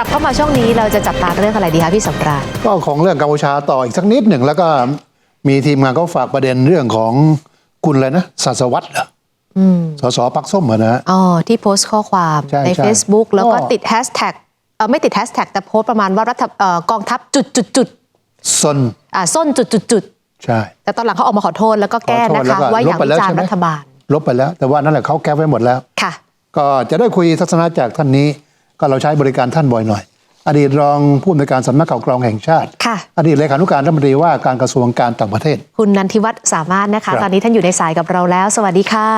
ลับเข้ามาช่วงนี้เราจะจับตาเรื่องอะไรดีคะพี่สำราญก็ของเรื่องกัมพูชาต่ออีกสักนิดหนึ่งแล้วก็มีทีมงานเขาฝากประเด็นเรื่องของคุณอะไรนะศาสวัตรเหรออืมสสปักส้มเหรอนะอ๋อที่โพสต์ข้อความใช่ในใช่ Facebook แล้วก็ก็ติดแฮชแท็กเออไม่ติดแฮชแท็กแต่โพสต์ประมาณว่ารัฐเอ่อกองทัพจุดจุดจุดซนอ่าส้นจุดจุดจุดใช่ แต่ตอนหลังเขาออกมาขอโทษแล้วก็แก้ขอโทนะษแล้วคะก็ว่าอย่าลบไปวิแล้วจารใช่ณ์ไหมรัฐบาล ลบไปแล้ว แต่ว่านั่นแหละเขาแก้ไว้หมดแล้วค่ะ ก็จะได้คุยทัศนะจากท่านนี้ ก็เราใช้บริการท่านบ่อยหน่อย อดีตรองผู้อำนวยการสำนักข่าวกรองแห่งชาติ ค่ะ อดีตเลขานุการรัฐมนตรีว่าการกระทรวงการต่างประเทศ คุณนันทิวัฒน์สามารถนะครัคะบตอนนี้ท่านอยู่ในสายกับเราแล้ว สวัสดีค่ะ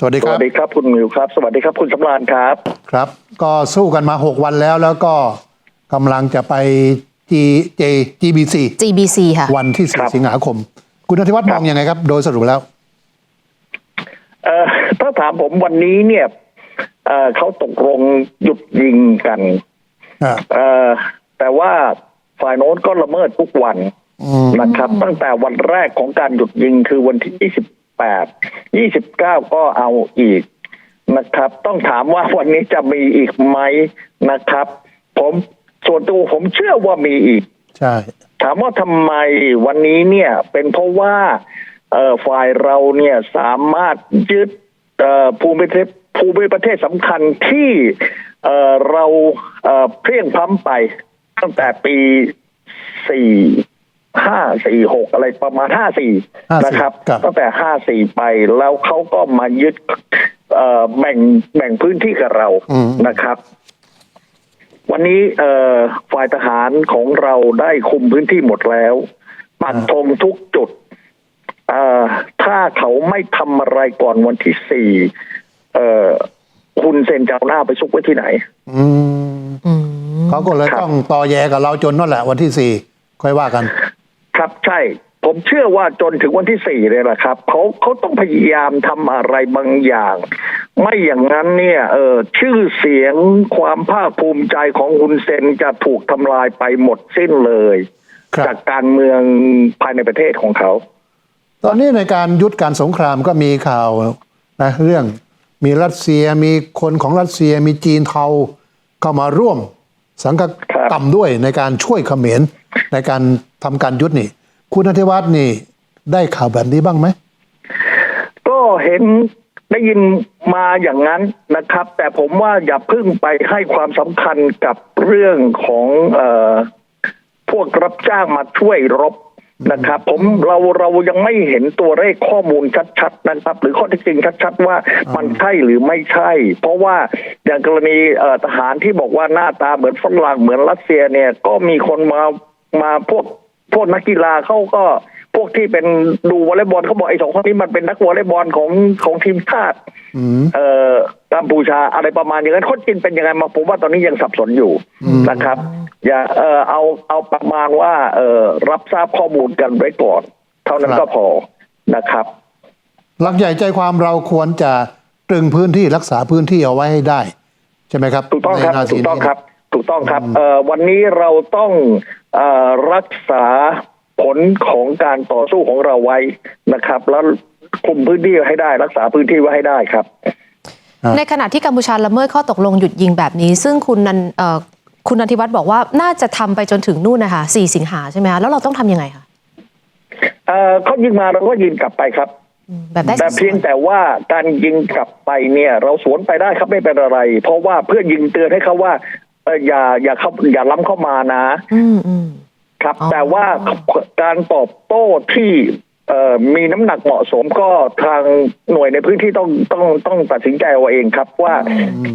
สวัสดีสครัวับ สดีครับคุณมิวครับ สวัสดีครับคุณสำราญครับ ครับ ก็สู้กันมา 6 วันแล้วแล้วก็กำลังจะไป G J GBC GBC ค่ะ วันที่ครับ4สิงหาคม คุณนทิวัฒน์มองยังไงครับ โดยสรุปแล้ว เอ่อถ้าถามผมวันนี้เนี่ย เอ่อเขาตกลงหยุดยิงกันอ่าเอ่อแต่ว่าฝ่ายโน้นก็ละเมิดทุกวันอืมนะครับ ตั้งแต่วันแรกของการหยุดยิงคือวันที่ 28 29 ก็เอาอีกนะครับ ต้องถามว่าวันนี้จะมีอีกไหมนะครับ ผมส่วนตัวผมเชื่อว่ามีอีก ใช่ ถามว่าทำไมวันนี้เนี่ย เป็นเพราะว่าเอ่อฝ่ายเราเนี่ยสามารถยึดเอ่อภูมิประเทศ ภูมิประเทศสำคัญที่เอ่อเราเอ่อเพลียงพล้ำไป ตั้งแต่ปีสี่ห้าสี่หกอะไรประมาณห้าสี่54นะครับครับ ตั้งแต่ห้าสี่ไปแล้วเขาก็มายึดเอ่อแบ่งแบ่งพื้นที่กับเราอืมนะครับ วันนี้เอ่อฝ่ายทหารของเราได้คุมพื้นที่หมดแล้วปักธงทุกจุดเอ่อถ้าเขาไม่ทำอะไรก่อนวันที่สี่ เอ่อคุณเซนจะเอาหน้าไปซุกไว้ที่ไหนอืมอืมเขาก็เลยครับ ต้องต่อแยกับเราจนนั่นแหละวันที่สี่ค่อยว่ากัน ครับใช่ ผมเชื่อว่าจนถึงวันที่สี่เลยนะครับเขาเขาต้องพยายามทำอะไรบางอย่าง ไม่อย่างนั้นเนี่ยเออชื่อเสียงความภาคภูมิใจของคุณเซนจะถูกทำลายไปหมดสิ้นเลย ครับ จากการเมืองภายในประเทศของเขา ตอนนี้ในการยุดการสงครามก็มีข่าวนะเรื่อง มีรัสเซียมีคนของรัสเซียมีจีนเทาเข้ามาร่วม สังกัดครับกรรมด้วยในการช่วยเขมรในการทำการยุดนี่ คุณนทิวัฒน์นี่ได้ข่าวแบบนี้บ้างไหม ก็เห็นได้ยินมาอย่างนั้นนะครับ แต่ผมว่าอย่าเพึ่งไปให้ความสำคัญกับเรื่องของเออพวกรับจ้างมาช่วยรบ นะครับผมเราเรายังไม่เห็นตัวเลขข้อมูลชัดๆนะครับ หรือข้อเท็จจริงชัดๆว่ามันใช่หรือไม่ใช่ เพราะว่าอย่างกรณีเอ่อทหารที่บอกว่าหน้าตาเหมือนฝรั่งเหมือนรัสเซียเนี่ยก็มีคนมามาพวกพวกนักกีฬาเขาก็พ วกที่เป็นดูวอลเลย์บอลเขาบอกไอ้สองคนนี้มันเป็นนักวอลเลย์บอลของของทีมชาติอืมเอ่อกัมพูชาอะไรประมาณอย่างนั้นข้อจริงเป็นยังไงมาผมว่าตอนนี้ยังสับสนอยู่อืมนะครับ อย่าเอ่อเอาเอาประมาณว่า เอ่อรับทราบข้อมูลกันไว้ก่อน เท่านั้นก็พอนะครับ หลักใหญ่ใจความเราควรจะตรึงพื้นที่รักษาพื้นที่เอาไว้ให้ได้ ใช่ไหมครับถูกต้องครับในนาทีถูกต้องนี้ครับ ถูกต้องครับเอ่อวันนี้เราต้องเอ่อรักษา ผลของการต่อสู้ของเราไว้นะครับ แล้วคุมพื้นที่ให้ได้ รักษาพื้นที่ไว้ให้ได้ครับอ่าในขณะที่กัมพูชาละเมิดข้อตกลงหยุดยิงแบบนี้ ซึ่งคุณนันเอ่อคุณนันทิวัฒน์บอกว่าน่าจะทำไปจนถึงนู่นนะคะ4สิงหาใช่ไหมคะแล้วเราต้องทำยังไงคะเอ่อเขายิงมาเราก็ยิงกลับไปครับอืมแบบได้แต่สัดส่เพียงวนแต่ว่าการยิงกลับไปเนี่ย เราสวนไปได้ครับไม่เป็นอะไร เพราะว่าเพื่อยิงเตือนให้เขาว่าเอ่ออย่าอย่าเข้าอย่าล้ำเข้ามานะอืมอืม ครับอ๋อแต่ว่าการตอบโต้ที่เอ่อมีน้ำหนักเหมาะสมก็ทางหน่วยในพื้นที่ต้องต้องต้องตัดสินใจเอาเองครับว่า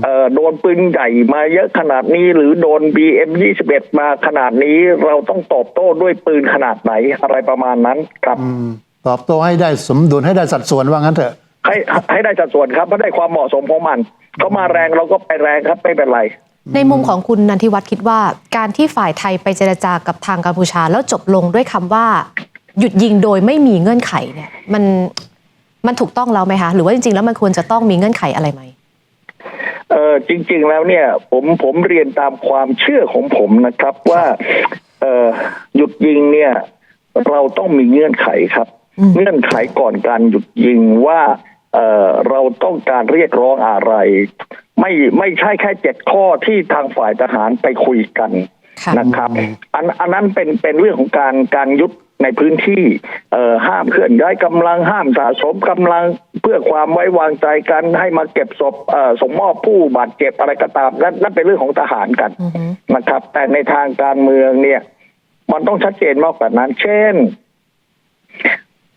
เอ่อโดนปืนใหญ่มาเยอะขนาดนี้ หรือโดน BM 21 มาขนาดนี้เราต้องตอบโต้ด้วยปืนขนาดไหนอะไรประมาณนั้นครับอืมตอบโต้ให้ได้สมดุลให้ได้สัดส่วนว่างั้นเถอะให้ให้ได้สัดส่วนครับเพราะได้ความเหมาะสมของมันเขามาแรงเราก็ไปแรงครับไม่เป็นไร ในมุมของคุณนันทิวัฒน์คิดว่า การที่ฝ่ายไทยไปเจรจากับทางกัมพูชา แล้วจบลงด้วยคำว่า หยุดยิงโดยไม่มีเงื่อนไขเนี่ย มันมันถูกต้องแล้วไหมคะ หรือว่าจริงๆ แล้วมันควรจะต้องมีเงื่อนไขอะไรไหมเออจริง ๆ แล้วเนี่ย ผมผมเรียนตามความเชื่อของผมนะครับว่าเออหยุดยิงเนี่ย เราต้องมีเงื่อนไขครับอืมเงื่อนไขก่อนการหยุดยิงว่า เออเราต้องการเรียกร้องอะไร ไม่ไม่ใช่แค่เจ็ดข้อที่ทางฝ่ายทหารไปคุยกันค่ะนะครับ อันอันนั้นเป็นเป็นเรื่องของการการยุดในพื้นที่เอ่อห้ามเคลื่อนย้ายกำลังห้ามสะสมกำลังเพื่อความไว้วางใจกันให้มาเก็บศพเอ่อส่งมอบผู้บาดเจ็บอะไรก็ตามนั่นนั่นเป็นเรื่องของทหารกันอือฮึนะครับ แต่ในทางการเมืองเนี่ย มันต้องชัดเจนมากกว่านั้น เช่น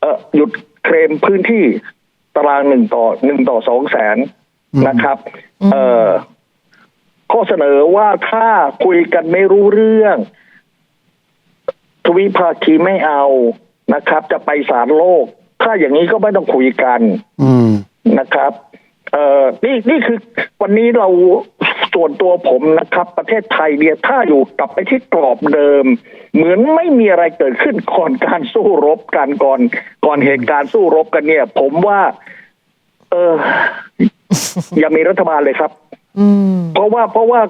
เอ่อหยุดเคลมพื้นที่ ตารางหนึ่งต่อหนึ่งต่อสองแสนนะครับ เอ่อข้อเสนอว่าถ้าคุยกันไม่รู้เรื่อง ทวิภาคีไม่เอานะครับ จะไปศาลโลก ถ้าอย่างนี้ก็ไม่ต้องคุยกันอืมนะครับ เอ่อนี่นี่คือวันนี้เรา ส่วนตัวผมนะครับ ประเทศไทยเนี่ยถ้าอยู่กลับไปที่กรอบเดิม เหมือนไม่มีอะไรเกิดขึ้นก่อนการสู้รบกันก่อนก่อนเหตุการณ์สู้รบกันเนี่ย ผมว่า เอออย่ามีรัฐบาลเลยครับอืมเพราะว่าเพราะว่า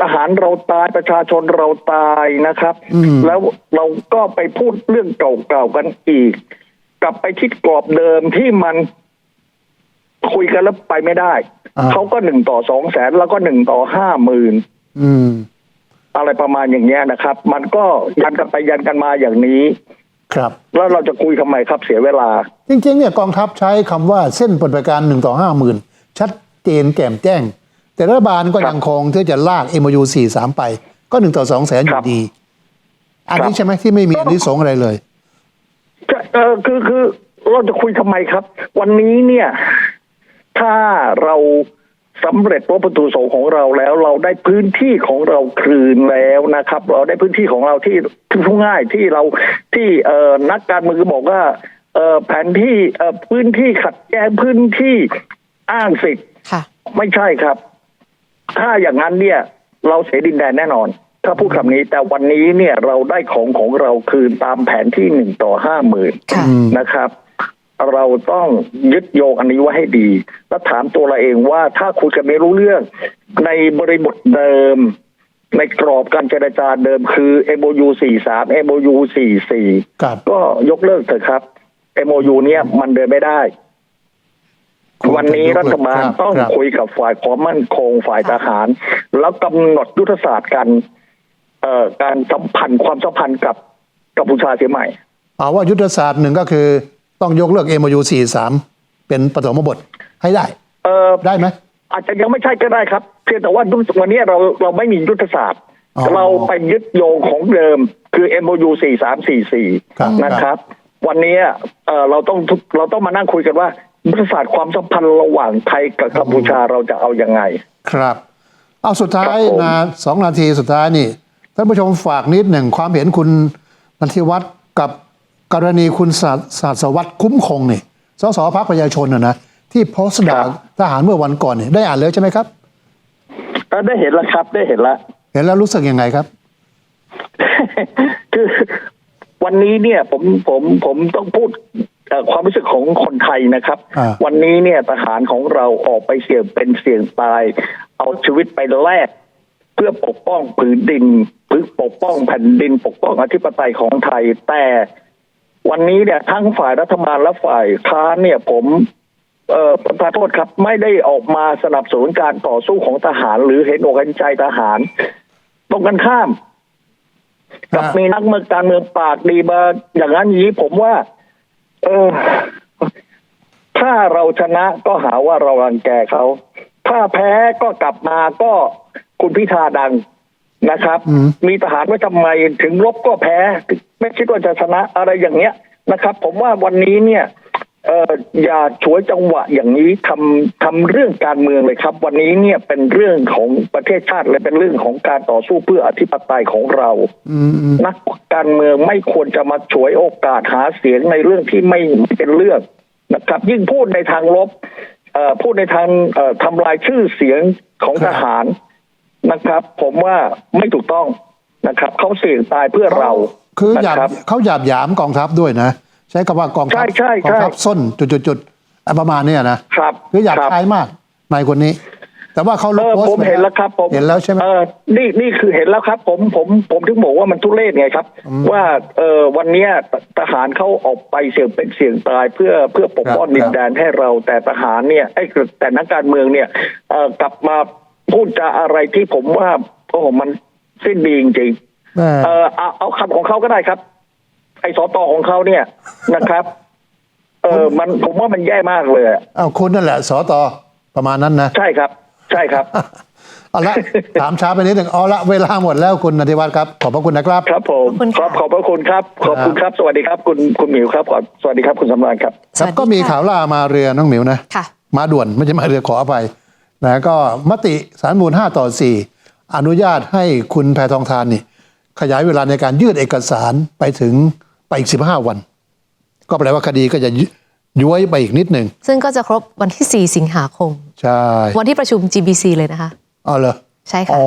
ทหารเราตายประชาชนเราตายนะครับอืมแล้วเราก็ไปพูดเรื่องเก่าๆกันอีก กลับไปคิดกรอบเดิมที่มัน คุยกันแล้วไปไม่ได้อ่าเขาก็หนึ่งต่อสองแสนแล้วก็หนึ่งต่อห้าหมื่นอืมอะไรประมาณอย่างเงี้ยนะครับ มันก็ยันกันไปยันกันมาอย่างนี้ ครับ แล้วเราจะคุยทำไมครับเสียเวลา จริง ๆ เนี่ยกองทัพใช้คำว่าเส้นปฏิบัติการหนึ่งต่อห้าหมื่นชัดเจนแจ่มแจ้ง แต่รัฐบาลก็ครับยังคงที่จะลาก MOU 43ไป ก็หนึ่งต่อสองแสนอครัยู่บดี อันนี้ครับใช่ไหมที่ไม่มีอันนี้สงส์อะไรเลยจะเออคือคือเราจะคุยทำไมครับ วันนี้เนี่ย ถ้าเราสำเร็จวัตถุประสงค์ของเราแล้ว เราได้พื้นที่ของเราคืนแล้วนะครับ เราได้พื้นที่ของเราที่ที่พูดง่ายที่เราที่เอ่อนักการเมืองบอกว่าเอ่อแผนที่เอ่อพื้นที่ขัดแย้งพื้นที่อ้างสิทธิ์ค่ะไม่ใช่ครับ ถ้าอย่างนั้นเนี่ย เราเสียดินแดนแน่นอน ถ้าพูดคำนี้ แต่วันนี้เนี่ยเราได้ของของเราคืนตามแผนที่หนึ่งต่อห้าหมื่นค่ะอืมนะครับ เราต้องยึดโยงอันนี้ไว้ให้ดี แล้วถามตัวเราเองว่าถ้าคุยกันไม่รู้เรื่อง ในบริบทเดิม ในกรอบการเจรจาเดิมคือ MOU 43 MOU 44ครับก็ยกเลิกเถอะครับ MOU เนี่ยมันเดินไม่ได้ วันนี้รัฐบาลครับต้องครับคุยกับฝ่ายความมั่นคงฝ่ายทหาร แล้วกำหนดยุทธศาสตร์การเอ่อการสัมพันธ์ความสัมพันธ์กับกัมพูชาเสียใหม่เอาว่ายุทธศาสตร์หนึ่งก็คือ ต้องยกเลิก MOU 43 เป็นปฐมบทให้ได้ เออได้ไหมอาจจะยังไม่ใช่ก็ได้ครับ เพียงแต่ว่าวันนี้เราเราไม่มียุทธศาสตร์อ๋อเราไปยึดโยงของเดิมคือ MOU ครับ4344 นะครับ วันนี้เอ่อเราต้องเราต้องมานั่งคุยกันว่ายุทธศาสตร์ความสัมพันธ์ระหว่างไทยกับกัมพูชาเราจะเอายังไง ครับ เอาสุดท้ายครับผมนะสองนาทีสุดท้ายนี่ท่านผู้ชมฝากนิดหนึ่งความเห็นคุณนันทิวัฒน์กับ กรณีคุณศาสศาสวัตรคุ้มคงนี่สสพักประชาชนนะนะที่โพสต์ด่าทหารเมื่อวันก่อนเนี่ยได้อ่านแล้วใช่ไหมครับเอ่อได้เห็นแล้วครับ ได้เห็นแล้วเห็นแล้วรู้สึกยังไงครับ คือวันนี้เนี่ยผมผมผมต้องพูดเอ่อความรู้สึกของคนไทยนะครับอ่าวันนี้เนี่ยทหารของเราออกไปเสี่ยงเป็นเสี่ยงตาย เอาชีวิตไปแลกเพื่อปกป้องผืนดินเพื่อปกป้องแผ่นดิน ปกป้องอธิปไตยของไทยแต่ วันนี้เนี่ยทั้งฝ่ายรัฐบาลและฝ่ายค้านเนี่ยผมเอ่อประธานโทษครับไม่ได้ออกมาสนับสนุนการต่อสู้ของทหาร หรือเห็นอกเห็นใจทหารตรงกันข้าม กับอ่ามีมีนักเมืองการเมืองปากดีมาอย่างนั้นอย่างนี้ผมว่า เออ ถ้าเราชนะก็หาว่าเรารังแกเขาถ้าแพ้ก็กลับมาก็คุณพิธาดังนะครับอืมมีทหารไว้ทำไมถึงลบก็แพ้ ไม่คิดว่าจะชนะอะไรอย่างเงี้ยนะครับ ผมว่าวันนี้เนี่ยเอออย่าฉวยจังหวะอย่างนี้ทำทำเรื่องการเมืองเลยครับ วันนี้เนี่ยเป็นเรื่องของประเทศชาติและเป็นเรื่องของการต่อสู้เพื่ออธิปไตยของเราอืมอืมนักการเมืองไม่ควรจะมาฉวยโอกาสหาเสียงในเรื่องที่ไม่ไม่เป็นเรื่องนะครับ ยิ่งพูดในทางลบเอ่อพูดในทางเอ่อทำลายชื่อเสียงของครับทหารนะครับ ผมว่าไม่ถูกต้องนะครับเขาเสี่ยงตายเพื่อเรา คือหยาบนะครับ เขาหยาบหยามกองทัพด้วยนะ ใช้คำว่ากองทัพใช่ใช่กองทัพใช่ส้นจุดๆๆอะประมาณเนี้ยนะครับคือหยาบครับ คายมากนายคนนี้แแต่ว่าเขาลเอบอโพสต์ผมเห็นแล้วครับผมเห็นแล้วใช่ไหม เออนี่นี่คือเห็นแล้วครับ ผมผมผมถึงบอกว่ามันทุเรศไงครับว่าเออวันเนี้ยททหารเขาออกไปเสี่ยงเป็นเสี่ยงตายเพื่อเพื่อปกป้องครับดินแดนให้เราแต่ทหารเนี่ยไอ้คือแต่นักการเมืองเนี่ยเออกลับมาพูดจาอะไรที่ผมว่าโอ้โหมันสิ้นดีจริงๆแม่ เออเอาเอาคำของเขาก็ได้ครับ ไอ้สอตอของเขาเนี่ยนะครับ เออมันผมว่ามันแย่มากเลยอะเอาคุณนั่นแหละสอตอประมาณนั้นนะใช่ครับ ใช่ครับเอาละถามช้าไปนิดหนึ่งเอาละเวลาหมดแล้วคุณนทิวัฒน์ครับ ขอบพระคุณนะครับ ครับผมขอบคุณขค่ะอบขอบพระคุณครับ ขอบคุณครับ สวัสดีครับคุณคุณหมิวครับขอสวัสดีครับคุณสำราญครับครับสวัสดีก็มีค่ะข่าวล่ามาเรือน้องหมิวนะค่ะมาด่วนไม่ใช่มาเรือขออภัยนะก็มติสารมูล5ต่อ4อนุญาตให้คุณแพทองทานนี่ ขยายเวลาในการยื่นเอกสารไปถึงไปอีก 15 วัน ก็แปลว่าคดีก็จะยุย้วยไปอีกนิดหนึ่ง ซึ่งก็จะครบวันที่ 4 สิงหาคม ใช่ วันที่ประชุม GBC เลยนะคะอ๋อเหรอใช่ค่ะอ๋อ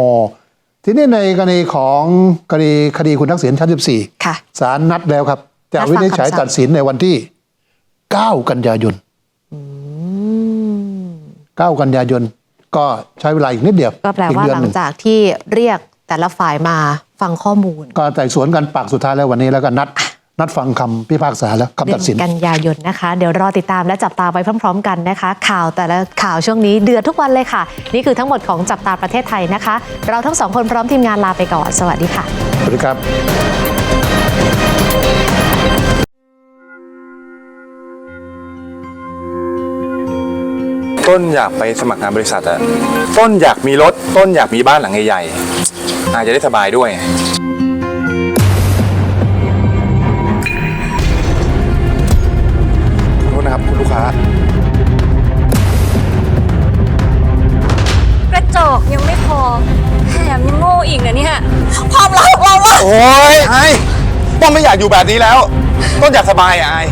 ทีนี้ในกรณีของคดีคดีคุณทักษิณชั้น 14 ค่ะศาลนัดแล้วครับ จะนัดฟังวินิจฉัยคำสั่งตัดสินในวันที่ 9 กันยายน9 กันยายน ก็ใช้เวลาอีกนิดเดียว ก็แปลอีว่าเดืหลัหงนึ่งจากที่เรียกแต่ละฝ่ายมา ฟังข้อมูล ก็ไต่สวนกันปากสุดท้ายแล้ววันนี้แล้วก็นัด นัดฟังคำพิพากษาแล้วคำเดืตัดสิน กันยายนนะคะ เดี๋ยวรอติดตามและจับตาไปพร้อม ๆ กันนะคะ ข่าวแต่ละข่าวช่วงนี้เดือดทุกวันเลยค่ะ นี่คือทั้งหมดของจับตาประเทศไทยนะคะ เราทั้งสองคนพร้อมทีมงานลาไปก่อนสวัสดีค่ะสวัสดีครับต้นอยากไปสมัครงานบริษัทอะต้นอยากมีรถ ต้นอยากมีบ้านหลังใหญ่ๆ อาจจะได้สบายด้วยขอโทษนะครับคุณลูกค้า กระจอกยังไม่พอ แถมยังโง่อีกนะเนี่ย ความรักของเราอะ โอ้ยไอ้ต้นไม่อยากอยู่แบบนี้แล้ว ต้นอยากสบายอะไอ้